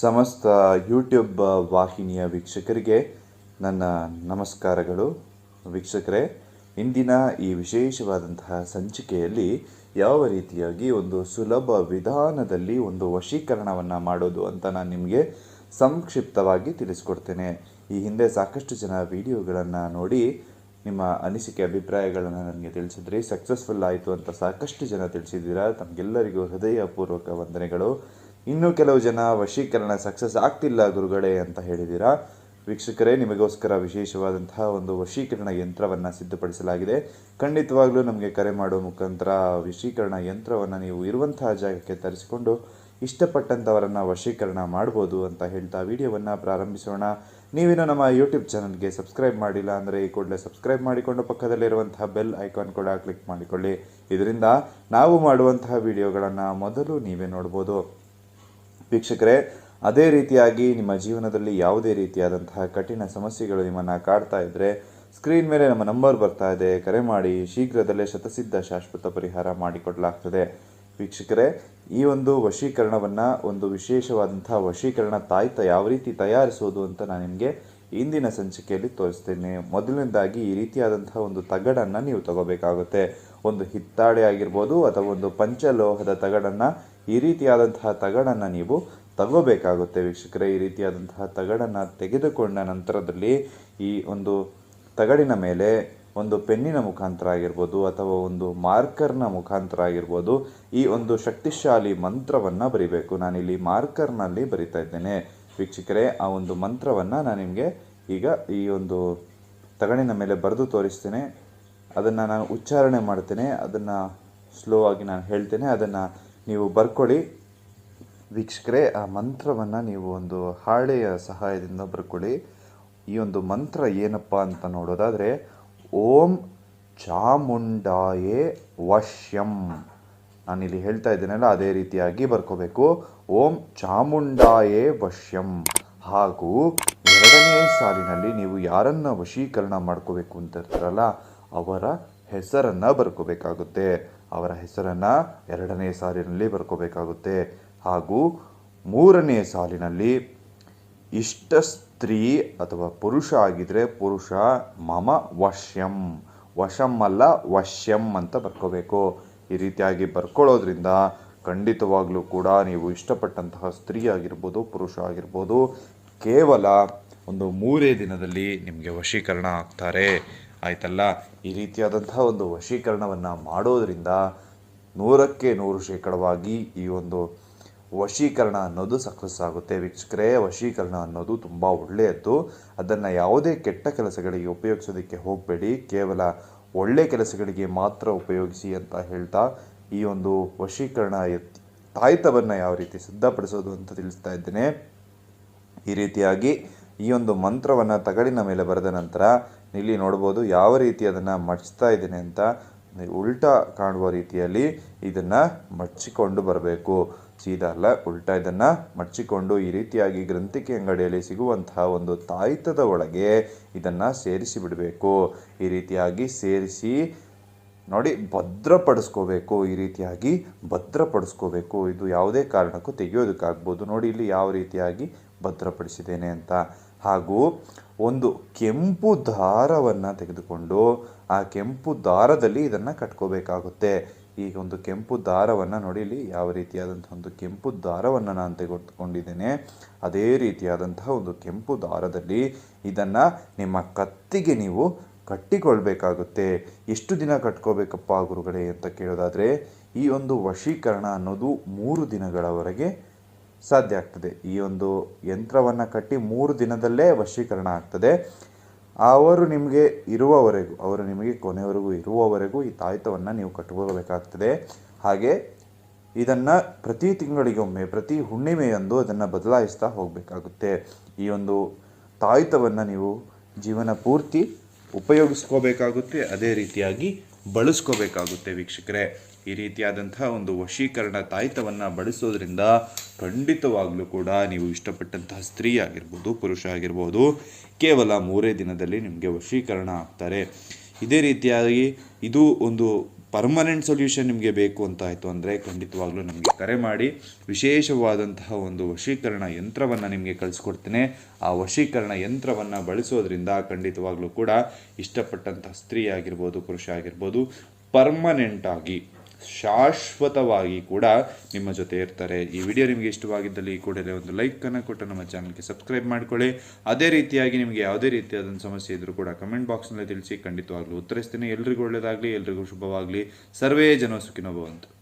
ಸಮಸ್ತ ಯೂಟ್ಯೂಬ್ ವಾಹಿನಿಯ ವೀಕ್ಷಕರಿಗೆ ನನ್ನ ನಮಸ್ಕಾರಗಳು. ವೀಕ್ಷಕರೇ, ಇಂದಿನ ಈ ವಿಶೇಷವಾದಂತಹ ಸಂಚಿಕೆಯಲ್ಲಿ ಯಾವ ರೀತಿಯಾಗಿ ಒಂದು ಸುಲಭ ವಿಧಾನದಲ್ಲಿ ಒಂದು ವಶೀಕರಣವನ್ನು ಮಾಡೋದು ಅಂತ ನಾನು ನಿಮಗೆ ಸಂಕ್ಷಿಪ್ತವಾಗಿ ತಿಳಿಸ್ಕೊಡ್ತೇನೆ. ಈ ಹಿಂದೆ ಸಾಕಷ್ಟು ಜನ ವಿಡಿಯೋಗಳನ್ನು ನೋಡಿ ನಿಮ್ಮ ಅನಿಸಿಕೆ, ಅಭಿಪ್ರಾಯಗಳನ್ನು ನನಗೆ ತಿಳಿಸಿದ್ರಿ. ಸಕ್ಸಸ್ಫುಲ್ ಆಯಿತು ಅಂತ ಸಾಕಷ್ಟು ಜನ ತಿಳಿಸಿದ್ದೀರಾ? ತಮಗೆಲ್ಲರಿಗೂ ಹೃದಯಪೂರ್ವಕ ವಂದನೆಗಳು. ಇನ್ನೂ ಕೆಲವು ಜನ ವಶೀಕರಣ ಸಕ್ಸಸ್ ಆಗ್ತಿಲ್ಲ ಗುರುಗಳೇ ಅಂತ ಹೇಳಿದ್ದೀರಾ ವೀಕ್ಷಕರೇ, ನಿಮಗೋಸ್ಕರ ವಿಶೇಷವಾದಂತಹ ಒಂದು ವಶೀಕರಣ ಯಂತ್ರವನ್ನು ಸಿದ್ಧಪಡಿಸಲಾಗಿದೆ. ಖಂಡಿತವಾಗ್ಲೂ ನಮಗೆ ಕರೆ ಮಾಡುವ ಮುಖಾಂತರ ವಶೀಕರಣ ಯಂತ್ರವನ್ನು ನೀವು ಇರುವಂತಹ ಜಾಗಕ್ಕೆ ತರಿಸಿಕೊಂಡು ಇಷ್ಟಪಟ್ಟಂಥವರನ್ನು ವಶೀಕರಣ ಮಾಡ್ಬೋದು ಅಂತ ಹೇಳ್ತಾ ವಿಡಿಯೋವನ್ನು ಪ್ರಾರಂಭಿಸೋಣ. ನೀವೇನು ನಮ್ಮ ಯೂಟ್ಯೂಬ್ ಚಾನಲ್ಗೆ ಸಬ್ಸ್ಕ್ರೈಬ್ ಮಾಡಿಲ್ಲ ಅಂದರೆ ಈ ಕೂಡಲೇ ಸಬ್ಸ್ಕ್ರೈಬ್ ಮಾಡಿಕೊಂಡು ಪಕ್ಕದಲ್ಲಿರುವಂತಹ ಬೆಲ್ ಐಕಾನ್ ಕೂಡ ಕ್ಲಿಕ್ ಮಾಡಿಕೊಳ್ಳಿ. ಇದರಿಂದ ನಾವು ಮಾಡುವಂತಹ ವಿಡಿಯೋಗಳನ್ನು ಮೊದಲು ನೀವೇ ನೋಡ್ಬೋದು. ವೀಕ್ಷಕರೇ, ಅದೇ ರೀತಿಯಾಗಿ ನಿಮ್ಮ ಜೀವನದಲ್ಲಿ ಯಾವುದೇ ರೀತಿಯಾದಂತಹ ಕಠಿಣ ಸಮಸ್ಯೆಗಳು ನಿಮ್ಮನ್ನು ಕಾಡ್ತಾ ಇದ್ದರೆ ಸ್ಕ್ರೀನ್ ಮೇಲೆ ನಮ್ಮ ನಂಬರ್ ಬರ್ತಾ ಇದೆ. ಕರೆ ಮಾಡಿ, ಶೀಘ್ರದಲ್ಲೇ ಶತಸಿದ್ಧ ಶಾಶ್ವತ ಪರಿಹಾರ ಮಾಡಿಕೊಡಲಾಗ್ತದೆ. ವೀಕ್ಷಕರೇ, ಈ ಒಂದು ವಶೀಕರಣವನ್ನು, ಒಂದು ವಿಶೇಷವಾದಂತಹ ವಶೀಕರಣ ತಾಯ್ತ ಯಾವ ರೀತಿ ತಯಾರಿಸೋದು ಅಂತ ನಾನು ನಿಮಗೆ ಇಂದಿನ ಸಂಚಿಕೆಯಲ್ಲಿ ತೋರಿಸ್ತೇನೆ. ಮೊದಲನೇದಾಗಿ ಈ ರೀತಿಯಾದಂತಹ ಒಂದು ತಗಡನ್ನು ನೀವು ತಗೋಬೇಕಾಗುತ್ತೆ. ಒಂದು ಹಿತ್ತಾಳೆ ಆಗಿರ್ಬೋದು ಅಥವಾ ಒಂದು ಪಂಚಲೋಹದ ತಗಡನ್ನು ಈ ರೀತಿಯಾದಂತಹ ತಗಡನ್ನು ನೀವು ತಗೋಬೇಕಾಗುತ್ತೆ ವೀಕ್ಷಕರೇ. ಈ ರೀತಿಯಾದಂತಹ ತಗಡನ್ನು ತೆಗೆದುಕೊಂಡ ನಂತರದಲ್ಲಿ ಈ ಒಂದು ತಗಡಿನ ಮೇಲೆ ಒಂದು ಪೆನ್ನಿನ ಮುಖಾಂತರ ಆಗಿರ್ಬೋದು ಅಥವಾ ಒಂದು ಮಾರ್ಕರ್ನ ಮುಖಾಂತರ ಆಗಿರ್ಬೋದು ಈ ಒಂದು ಶಕ್ತಿಶಾಲಿ ಮಂತ್ರವನ್ನು ಬರಿಬೇಕು. ನಾನಿಲ್ಲಿ ಮಾರ್ಕರ್ನಲ್ಲಿ ಬರಿತಾ ಇದ್ದೇನೆ ವೀಕ್ಷಕರೇ. ಆ ಒಂದು ಮಂತ್ರವನ್ನು ನಾನು ನಿಮಗೆ ಈಗ ಈ ಒಂದು ತಗಡಿನ ಮೇಲೆ ಬರೆದು ತೋರಿಸ್ತೇನೆ. ಅದನ್ನು ನಾನು ಉಚ್ಚಾರಣೆ ಮಾಡ್ತೇನೆ. ಅದನ್ನು ಸ್ಲೋ ಆಗಿ ನಾನು ಹೇಳ್ತೇನೆ. ಅದನ್ನು ನೀವು ಬರ್ಕೊಳ್ಳಿ ವೀಕ್ಷಕರೇ, ಆ ಮಂತ್ರವನ್ನು ನೀವು ಒಂದು ಹಾಳೆಯ ಸಹಾಯದಿಂದ ಬರ್ಕೊಳ್ಳಿ ಈ ಒಂದು ಮಂತ್ರ ಏನಪ್ಪ ಅಂತ ನೋಡೋದಾದರೆ, ಓಂ ಚಾಮುಂಡಾಯೇ ವಶ್ಯಂ. ನಾನಿಲ್ಲಿ ಹೇಳ್ತಾ ಇದ್ದೇನಲ್ಲ, ಅದೇ ರೀತಿಯಾಗಿ ಬರ್ಕೋಬೇಕು. ಓಂ ಚಾಮುಂಡಾಯೇ ವಶ್ಯಂ. ಹಾಗೂ ಎರಡನೇ ಸಾಲಿನಲ್ಲಿ ನೀವು ಯಾರನ್ನ ವಶೀಕರಣ ಮಾಡ್ಕೋಬೇಕು ಅಂತ ಇರ್ತಾರಲ್ಲ, ಅವರ ಹೆಸರನ್ನು ಬರ್ಕೋಬೇಕಾಗುತ್ತೆ. ಅವರ ಹೆಸರನ್ನು ಎರಡನೇ ಸಾಲಿನಲ್ಲಿ ಬರ್ಕೋಬೇಕಾಗುತ್ತೆ. ಹಾಗೂ ಮೂರನೇ ಸಾಲಿನಲ್ಲಿ ಇಷ್ಟ ಸ್ತ್ರೀ ಅಥವಾ ಪುರುಷ ಆಗಿದ್ರೆ ಪುರುಷ ಮಮ ವಶ್ಯಂ. ವಶಂ ಅಲ್ಲ ವಶ್ಯಂ ಅಂತ ಬರ್ಕೋಬೇಕು. ಈ ರೀತಿಯಾಗಿ ಬರ್ಕೊಳ್ಳೋದ್ರಿಂದ ಖಂಡಿತವಾಗ್ಲೂ ಕೂಡ ನೀವು ಇಷ್ಟಪಟ್ಟಂತಹ ಸ್ತ್ರೀ ಆಗಿರ್ಬೋದು, ಪುರುಷ ಆಗಿರ್ಬೋದು ಕೇವಲ ಒಂದು ಮೂರೇ ದಿನದಲ್ಲಿ ನಿಮಗೆ ವಶೀಕರಣ ಆಗ್ತಾರೆ. ಆಯ್ತಲ್ಲ? ಈ ರೀತಿಯಾದಂತಹ ಒಂದು ವಶೀಕರಣವನ್ನು ಮಾಡೋದರಿಂದ ನೂರಕ್ಕೆ ನೂರು ಶೇಕಡವಾಗಿ ಈ ಒಂದು ವಶೀಕರಣ ಅನ್ನೋದು ಸಕ್ಸಸ್ ಆಗುತ್ತೆ. ವೀಕ್ಷಕರೇ, ವಶೀಕರಣ ಅನ್ನೋದು ತುಂಬ ಒಳ್ಳೆಯದ್ದು. ಅದನ್ನು ಯಾವುದೇ ಕೆಟ್ಟ ಕೆಲಸಗಳಿಗೆ ಉಪಯೋಗಿಸೋದಕ್ಕೆ ಹೋಗಬೇಡಿ. ಕೇವಲ ಒಳ್ಳೆಯ ಕೆಲಸಗಳಿಗೆ ಮಾತ್ರ ಉಪಯೋಗಿಸಿ ಅಂತ ಹೇಳ್ತಾ ಈ ಒಂದು ವಶೀಕರಣ ತಾಯ್ತವನ್ನು ಯಾವ ರೀತಿ ಸಿದ್ಧಪಡಿಸೋದು ಅಂತ ತಿಳಿಸ್ತಾ ಇದ್ದೇನೆ. ಈ ರೀತಿಯಾಗಿ ಈ ಒಂದು ಮಂತ್ರವನ್ನು ತಗಡಿನ ಮೇಲೆ ಬರೆದ ನಂತರ ಇಲ್ಲಿ ನೋಡ್ಬೋದು ಯಾವ ರೀತಿ ಅದನ್ನು ಮಡಚ್ತಾ ಇದ್ದೀನಿ ಅಂತ ಉಲ್ಟಾ ಕಾಣುವ ರೀತಿಯಲ್ಲಿ ಇದನ್ನು ಮಡಚಿಕೊಂಡು ಬರಬೇಕು. ಸೀದಾ ಅಲ್ಲ, ಉಲ್ಟಾ ಇದನ್ನು ಮಡಚಿಕೊಂಡು ಈ ರೀತಿಯಾಗಿ ಗ್ರಂಥಿಕೆ ಅಂಗಡಿಯಲ್ಲಿ ಸಿಗುವಂತಹ ಒಂದು ತಾಯಿತದ ಒಳಗೆ ಇದನ್ನು ಸೇರಿಸಿ ಬಿಡಬೇಕು. ಈ ರೀತಿಯಾಗಿ ಸೇರಿಸಿ ನೋಡಿ, ಭದ್ರಪಡಿಸ್ಕೋಬೇಕು. ಈ ರೀತಿಯಾಗಿ ಭದ್ರಪಡಿಸ್ಕೋಬೇಕು. ಇದು ಯಾವುದೇ ಕಾರಣಕ್ಕೂ ತೆಗೆಯೋದಕ್ಕಾಗ್ಬೋದು. ನೋಡಿ, ಇಲ್ಲಿ ಯಾವ ರೀತಿಯಾಗಿ ಭದ್ರಪಡಿಸಿದ್ದೇನೆ ಅಂತ. ಹಾಗೂ ಒಂದು ಕೆಂಪು ದಾರವನ್ನು ತೆಗೆದುಕೊಂಡು ಆ ಕೆಂಪು ದಾರದಲ್ಲಿ ಇದನ್ನು ಕಟ್ಕೋಬೇಕಾಗುತ್ತೆ. ಈ ಒಂದು ಕೆಂಪು ದಾರವನ್ನು ನೋಡಿ, ಇಲ್ಲಿ ಯಾವ ರೀತಿಯಾದಂಥ ಒಂದು ಕೆಂಪು ದಾರವನ್ನು ನಾನು ತೆಗೆದುಕೊಂಡಿದ್ದೇನೆ, ಅದೇ ರೀತಿಯಾದಂತಹ ಒಂದು ಕೆಂಪು ದಾರದಲ್ಲಿ ಇದನ್ನು ನಿಮ್ಮ ಕತ್ತಿಗೆ ನೀವು ಕಟ್ಟಿಕೊಳ್ಬೇಕಾಗುತ್ತೆ. ಎಷ್ಟು ದಿನ ಕಟ್ಕೋಬೇಕಪ್ಪ ಗುರುಗಳೇ ಅಂತ ಕೇಳೋದಾದರೆ, ಈ ಒಂದು ವಶೀಕರಣ ಅನ್ನೋದು ಮೂರು ದಿನಗಳವರೆಗೆ ಸಾಧ್ಯ ಆಗ್ತದೆ. ಈ ಒಂದು ಯಂತ್ರವನ್ನು ಕಟ್ಟಿ ಮೂರು ದಿನದಲ್ಲೇ ವಶೀಕರಣ ಆಗ್ತದೆ. ಅವರು ನಿಮಗೆ ಇರುವವರೆಗೂ, ಅವರು ನಿಮಗೆ ಕೊನೆಯವರೆಗೂ ಇರುವವರೆಗೂ ಈ ತಾಯ್ತವನ್ನು ನೀವು ಕಟ್ಟಿಕೊಳ್ಬೇಕಾಗ್ತದೆ ಹಾಗೆ ಇದನ್ನು ಪ್ರತಿ ತಿಂಗಳಿಗೊಮ್ಮೆ, ಪ್ರತಿ ಹುಣ್ಣಿಮೆಯಂದು ಅದನ್ನು ಬದಲಾಯಿಸ್ತಾ ಹೋಗಬೇಕಾಗುತ್ತೆ. ಈ ಒಂದು ತಾಯಿತವನ್ನು ನೀವು ಜೀವನ ಪೂರ್ತಿ ಉಪಯೋಗಿಸ್ಕೋಬೇಕಾಗುತ್ತೆ. ಅದೇ ರೀತಿಯಾಗಿ ಬಳಸ್ಕೋಬೇಕಾಗುತ್ತೆ ವೀಕ್ಷಕರೇ. ಈ ರೀತಿಯಾದಂತಹ ಒಂದು ವಶೀಕರಣ ತಾಯ್ತವನ್ನು ಬಳಸೋದ್ರಿಂದ ಖಂಡಿತವಾಗ್ಲೂ ಕೂಡ ನೀವು ಇಷ್ಟಪಟ್ಟಂತಹ ಸ್ತ್ರೀ ಆಗಿರ್ಬೋದು, ಪುರುಷ ಆಗಿರ್ಬೋದು, ಕೇವಲ ಮೂರೇ ದಿನದಲ್ಲಿ ನಿಮಗೆ ವಶೀಕರಣ ಆಗ್ತಾರೆ. ಇದೇ ರೀತಿಯಾಗಿ ಇದು ಒಂದು ಪರ್ಮನೆಂಟ್ ಸೊಲ್ಯೂಷನ್ ನಿಮಗೆ ಬೇಕು ಅಂತ ಆಯಿತು ಅಂದರೆ ಖಂಡಿತವಾಗ್ಲೂ ನಮಗೆ ಕರೆ ಮಾಡಿ ವಿಶೇಷವಾದಂತಹ ಒಂದು ವಶೀಕರಣ ಯಂತ್ರವನ್ನು ನಿಮಗೆ ಕಳಿಸ್ಕೊಡ್ತೇನೆ. ಆ ವಶೀಕರಣ ಯಂತ್ರವನ್ನು ಬಳಸೋದ್ರಿಂದ ಖಂಡಿತವಾಗ್ಲೂ ಕೂಡ ಇಷ್ಟಪಟ್ಟಂತಹ ಸ್ತ್ರೀ ಆಗಿರ್ಬೋದು, ಪುರುಷ ಆಗಿರ್ಬೋದು ಪರ್ಮನೆಂಟ್ ಆಗಿ ಶಾಶ್ವತವಾಗಿ ಕೂಡ ನಿಮ್ಮ ಜೊತೆ ಇರ್ತಾರೆ. ಈ ವಿಡಿಯೋ ನಿಮಗೆ ಇಷ್ಟವಾಗಿದ್ದಲ್ಲಿ ಈ ಕೂಡಲೇ ಒಂದು ಲೈಕನ್ನು ಕೊಟ್ಟು ನಮ್ಮ ಚಾನಲ್ಗೆ ಸಬ್ಸ್ಕ್ರೈಬ್ ಮಾಡ್ಕೊಳ್ಳಿ. ಅದೇ ರೀತಿಯಾಗಿ ನಿಮಗೆ ಯಾವುದೇ ರೀತಿಯಾದ ಸಮಸ್ಯೆ ಇದ್ದರೂ ಕೂಡ ಕಮೆಂಟ್ ಬಾಕ್ಸ್ನಲ್ಲಿ ತಿಳಿಸಿ ಖಂಡಿತವಾಗಲೂ ಉತ್ತರಿಸ್ತೀನಿ. ಎಲ್ರಿಗೂ ಒಳ್ಳೆಯದಾಗಲಿ, ಎಲ್ರಿಗೂ ಶುಭವಾಗಲಿ. ಸರ್ವೇ ಜನ ಸುಖಿನೋ ಭವಂತು.